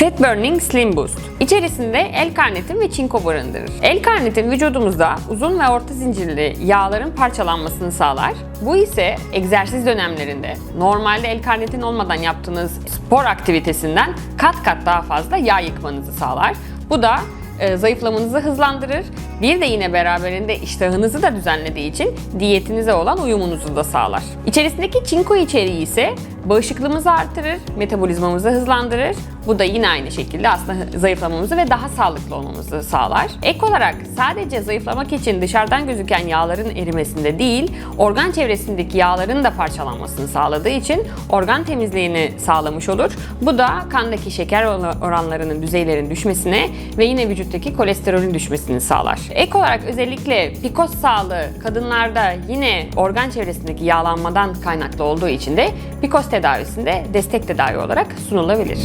Fat Burning Slim Boost. İçerisinde L-karnitin ve çinko barındırır. L-karnitin vücudumuzda uzun ve orta zincirli yağların parçalanmasını sağlar. Bu ise egzersiz dönemlerinde normalde L-karnitin olmadan yaptığınız spor aktivitesinden kat kat daha fazla yağ yıkmanızı sağlar. Bu da e, zayıflamanızı hızlandırır. Bir de yine beraberinde iştahınızı da düzenlediği için diyetinize olan uyumunuzu da sağlar. İçerisindeki çinko içeriği ise bağışıklığımızı artırır, metabolizmamızı hızlandırır. Bu da yine aynı şekilde aslında zayıflamamızı ve daha sağlıklı olmamızı sağlar. Ek olarak sadece zayıflamak için dışarıdan gözüken yağların erimesinde değil, organ çevresindeki yağların da parçalanmasını sağladığı için organ temizliğini sağlamış olur. Bu da kandaki şeker oranlarının düzeylerin düşmesine ve yine vücuttaki kolesterolün düşmesini sağlar. Ek olarak özellikle PCOS sağlığı kadınlarda yine organ çevresindeki yağlanmadan kaynaklı olduğu için de PCOS tedavisinde destek tedavi olarak sunulabilir.